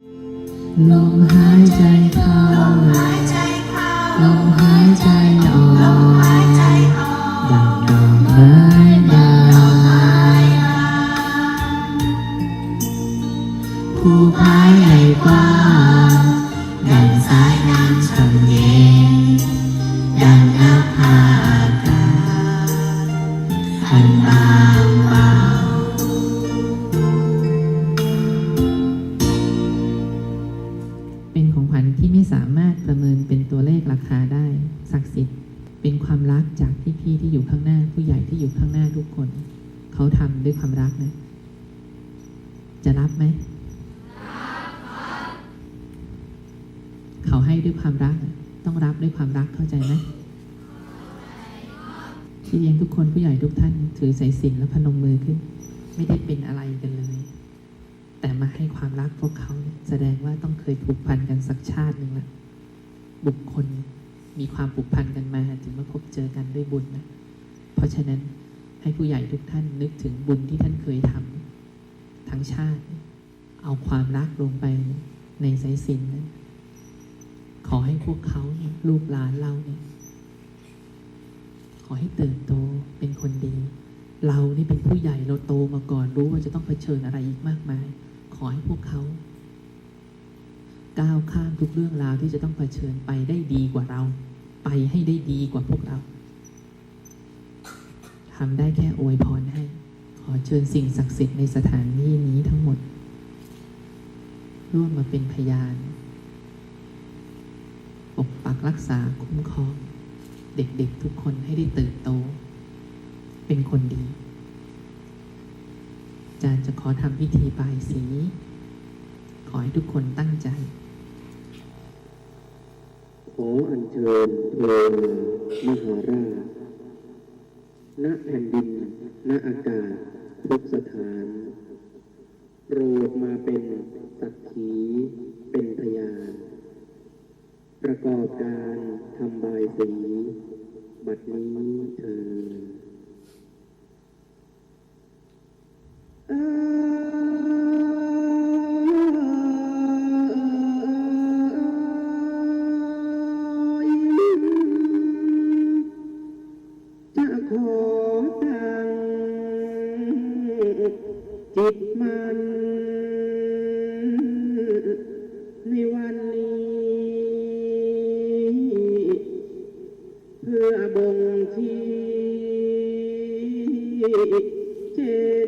ลมหายใจเข้าลมหายใจออกดังดอกไม้บานผู้พายในกว้างดังสายน้ำช่ำเย็นดังนภาอากาศอันบาง รับด้วยความรักเข้าใจไหมพี่เลี้ยงทุกคนผู้ใหญ่ทุกท่าน ถือสายสิญจนและพนมมือขึ้น ไม่ได้เป็นอะไรกันเลย แต่มาให้ความรักพวกเขาแสดงว่าต้องเคยผูกพันกันสักชาติหนึ่งละบุคคลมีความผูกพันกันมาถึงมาพบเจอกันด้วยบุญนะเพราะฉะนั้นให้ผู้ใหญ่ทุกท่านนึกถึงบุญที่ท่านเคยทำทั้งชาติ เอาความรักลงไปในสายสิญนนั้น ขอให้พวกเขาเนี่ยลูกหลานเราเนี่ยขอให้เติบโตเป็นคนดี เรานี่เป็นผู้ใหญ่เราโตมาก่อนรู้ว่าจะต้องเผชิญอะไรอีกมากมาย ขอให้พวกเขาก้าวข้ามทุกเรื่องราวที่จะต้องเผชิญไปได้ดีกว่าเรา ไปให้ได้ดีกว่าพวกเราทำได้แค่อวยพรให้ ขอเชิญสิ่งศักดิ์สิทธิ์ในสถานที่นี้ทั้งหมด ร่วมมาเป็นพยาน ปักรักษาคุ้มครอง เด็กๆทุกคนให้ได้เติบโต เป็นคนดีอาจารย์จะขอทำพิธีบายสี ขอให้ทุกคนตั้งใจ ขออัญเชิญเทวมหาราชณแผ่นดิน ณอากาศ ทุกสถาน โปรดมาเป็นสักขี ประกอบการทำบายสี บัดนี้เธอ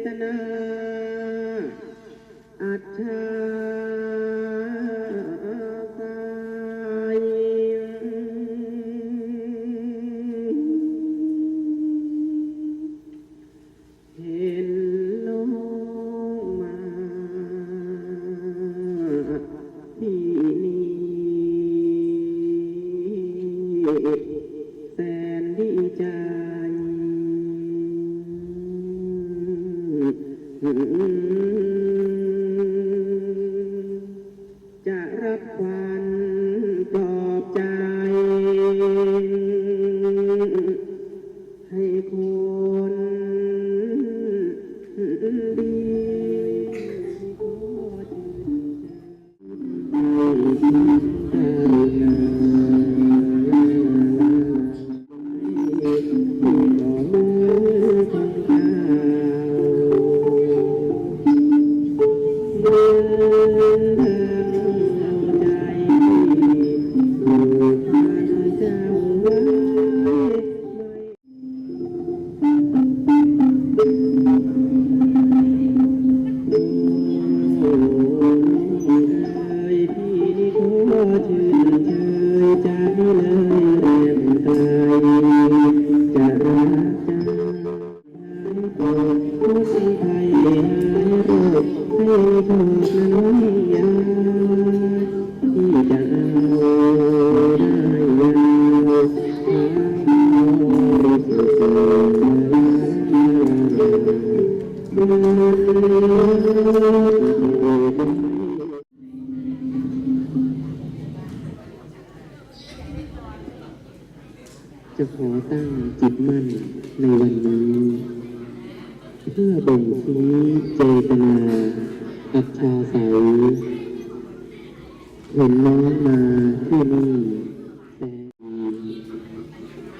จตนาอัจฉริ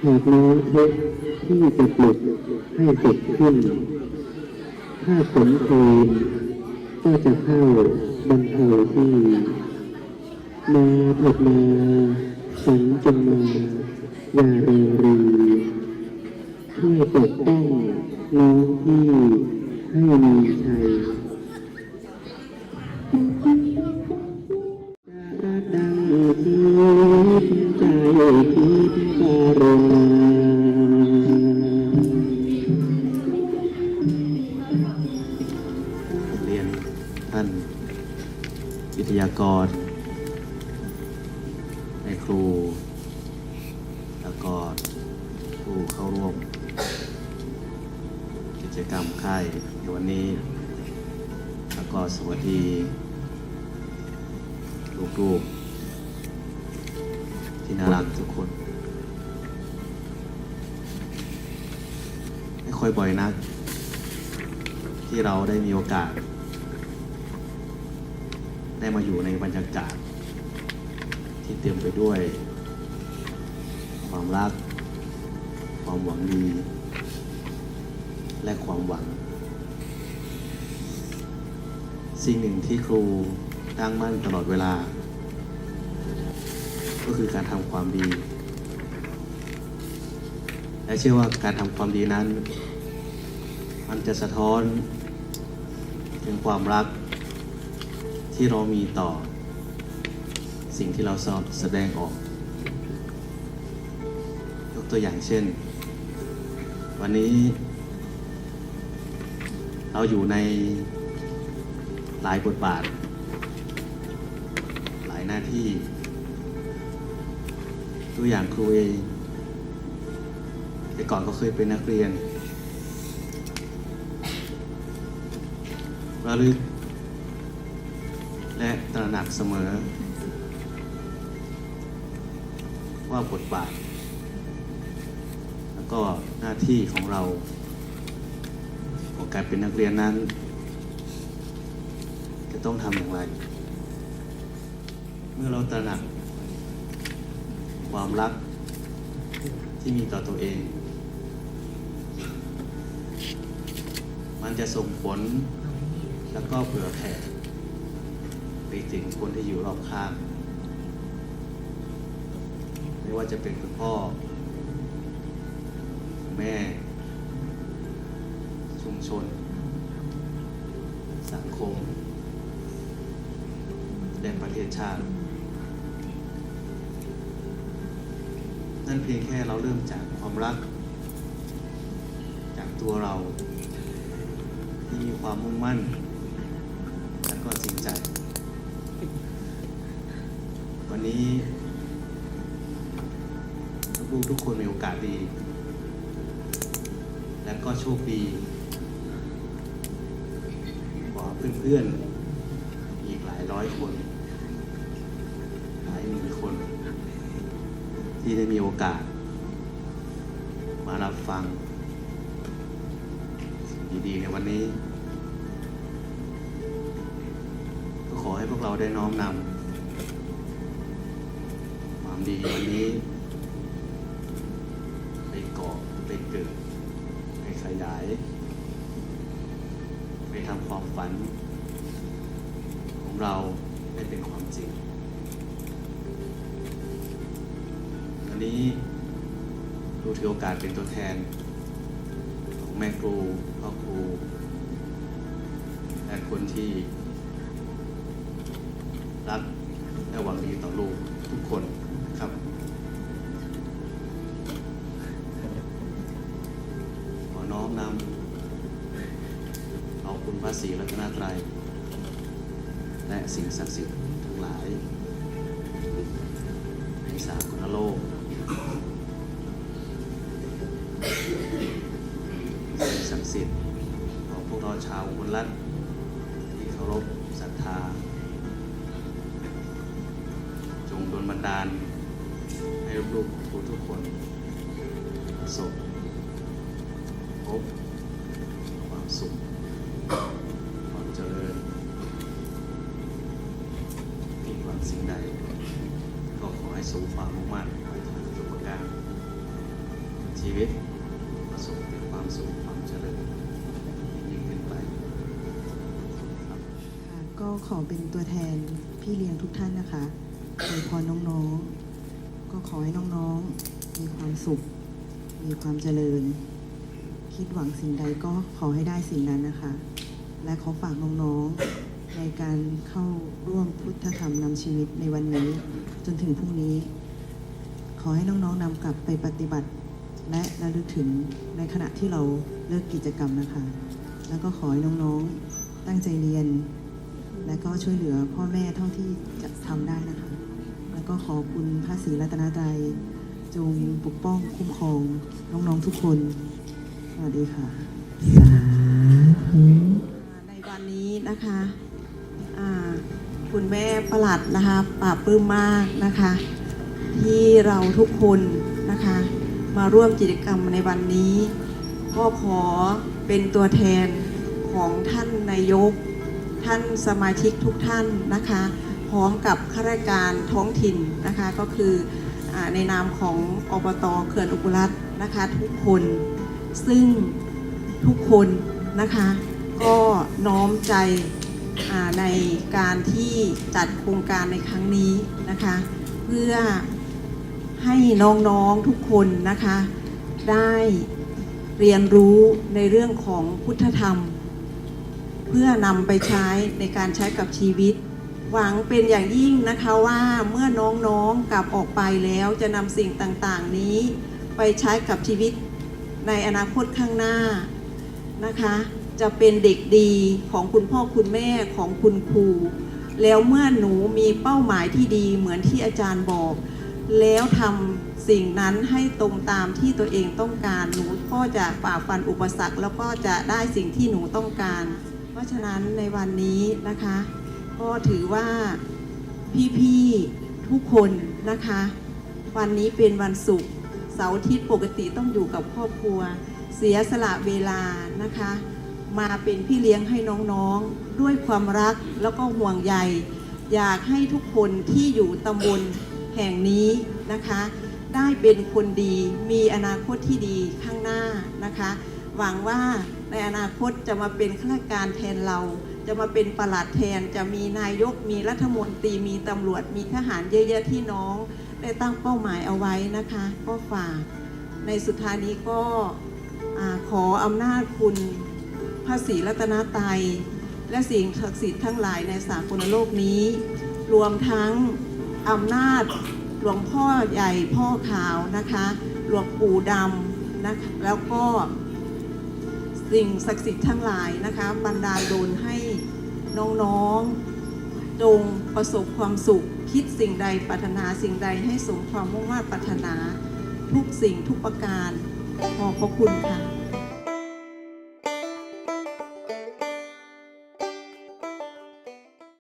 หากน้องพบที่จะปลุกให้เสร็จขึ้น ถ้าผลเพลงก็จะเข้าบรรเทาที่มาเถิดมาฝันจงมาอย่าเรรีช่วยปกป้องน้องพี่ให้มีชัย จกรรมค่ายในวันนี้ แล้วก็สวัสดีลูกๆที่น่ารักทุกคน ไม่ค่อยบ่อยนัก ที่เราได้มีโอกาส ได้มาอยู่ในบรรยากาศ ที่เต็มไปด้วย ความรัก ความหวังดี และความหวัง สิ่งหนึ่งที่ครูตั้งมั่นตลอดเวลา ก็คือการทำความดี และเชื่อว่าการทำความดีนั้น มันจะสะท้อนถึงความรักที่เรามีต่อ สิ่งที่เราสอบแสดงออก ยกตัวอย่างเช่น วันนี้ เราอยู่ในหลายบทบาท หลายหน้าที่ ตัวอย่างครูเองแต่ก่อนก็เคยเป็นนักเรียนระลึก และตระหนักเสมอ ว่าบทบาท แล้วก็หน้าที่ของเรา การเป็นนักเรียนนั้น จะต้องทำอย่างไร เมื่อเราตระหนัก ความรักที่มีต่อตัวเอง มันจะส่งผลแล้วก็เผื่อแผ่ไปถึงคนที่อยู่รอบข้าง ไม่ว่าจะเป็นคุณพ่อคุณแม่ ชน สังคม และประเทศชาติ นั่นเพียงแค่เราเริ่มจากความรัก จากตัวเรา ที่มีความมุ่งมั่น และก็จริงใจ วันนี้ลูกทุกคนมีโอกาสดี และก็โชคดี เพื่อนๆ อีกหลายร้อยคน หลายหมื่นคน ที่ได้มีโอกาส มารับฟัง ดีๆในวันนี้ ก็ขอให้พวกเราได้น้อมนำความดีวันนี้ ไปก่อไปเกิดไปขยาย ทำความฝัน ของเราให้เป็นความจริงวันนี้ครูถือโอกาสเป็นตัวแทน ของแม่ครูพ่อครู และคนที่รักและหวังดีต่อลูกทุกคนครับขอน้อมนำ พระศรีรัตนตรัย และสิ่งศักดิ์สิทธิ์ทั้งหลายในสากลโลก สิ่งศักดิ์สิทธิ์ของพวกเราชาวอุบลรัตน์ที่เคารพศรัทธา จงดลบันดาล ให้ลูกๆทุกคนประสบพบความสุข สิ่งใดก็ขอให้สมความมุ่งมั่นปรารถนาทุกประการชีวิตประสบแต่ความสุขความเจริญยิ่งขึ้นไปก็ขอเป็นตัวแทนพี่เลี้ยงทุกท่านนะคะอวยพรน้องๆ ก็ขอให้น้องๆ มีความสุข มีความเจริญ คิดหวังสิ่งใดก็ขอให้ได้สิ่งนั้นนะคะ และขอฝากน้องๆ ในการเข้าร่วมพุทธธรรมนำชีวิตในวันนี้ จนถึงพรุ่งนี้ ขอให้น้องๆนำกลับไปปฏิบัติ และระลึกถึงในขณะที่เราเลิกกิจกรรมนะคะ แล้วก็ขอให้น้องๆตั้งใจเรียน และก็ช่วยเหลือพ่อแม่เท่าที่จะทำได้นะคะ แล้วก็ขอบคุณพระศรีรัตนตรัยจงปกป้องคุ้มครองน้องๆทุกคน สวัสดีค่ะ สาธุ นนี้นะคะคุณแม่ประหลัดนะคะปราบปลื้มมากนะคะ ที่เราทุกคนนะคะ มาร่วมกิจกรรมในวันนี้ ก็ขอเป็นตัวแทนของท่านนายก ท่านสมาชิกทุกท่านนะคะ พร้อมกับข้าราชการท้องถิ่นนะคะก็คืออในนามของอบตเขื่อนอุบลรัตน์นะคะทุกคนซึ่งทุกคนนะคะ ก็น้อมใจในการที่จัดโครงการในครั้งนี้นะคะ เพื่อให้น้องๆทุกคนนะคะ ได้เรียนรู้ในเรื่องของพุทธธรรม เพื่อนำไปใช้ในการใช้กับชีวิต หวังเป็นอย่างยิ่งนะคะว่าเมื่อน้องๆกลับออกไปแล้วจะนำสิ่งต่างๆนี้ ไปใช้กับชีวิตในอนาคตข้างหน้านะคะ จะเป็นเด็กดีของคุณพ่อคุณแม่ของคุณครู แล้วเมื่อหนูมีเป้าหมายที่ดีเหมือนที่อาจารย์บอก แล้วทำสิ่งนั้นให้ตรงตามที่ตัวเองต้องการหนูก็จะฝ่าฟันอุปสรรค แล้วก็จะได้สิ่งที่หนูต้องการ เพราะฉะนั้นในวันนี้นะคะ ก็ถือว่าพี่ๆทุกคนนะคะ วันนี้เป็นวันศุกร์เสาร์อาทิตย์ปกติต้องอยู่กับครอบครัว เสียสละเวลานะคะ มาเป็นพี่เลี้ยงให้น้องๆ ด้วยความรักแล้วก็ห่วงใย อยากให้ทุกคนที่อยู่ตำบลแห่งนี้นะคะ ได้เป็นคนดีมีอนาคตที่ดีข้างหน้านะคะ หวังว่าในอนาคตจะมาเป็นข้าราชการแทนเรา จะมาเป็นประหลัดแทน จะมีนายก มีรัฐมนตรี มีตำรวจ มีทหารเยอะๆที่น้อง ได้ตั้งเป้าหมายเอาไว้นะคะ ก็ฝาก ในสุดท้ายนี้ก็อขออำนาจคุณ ระศรีรัตนตรัย และสิ่งศักดิ์สิทธิ์ทั้งหลายในสากลโลกนี้ รวมทั้งอำนาจหลวงพ่อใหญ่พ่อขาวนะคะหลวงปู่ดำนะคะแล้วก็สิ่งศักดิ์สิทธิ์ทั้งหลายนะคะบันดาลโดนให้น้องๆจงประสบความสุข คิดสิ่งใดปรารถนาสิ่งใดให้สมความมุ่งมั่นปรารถนา ทุกสิ่งทุกประการขอบพระคุณค่ะ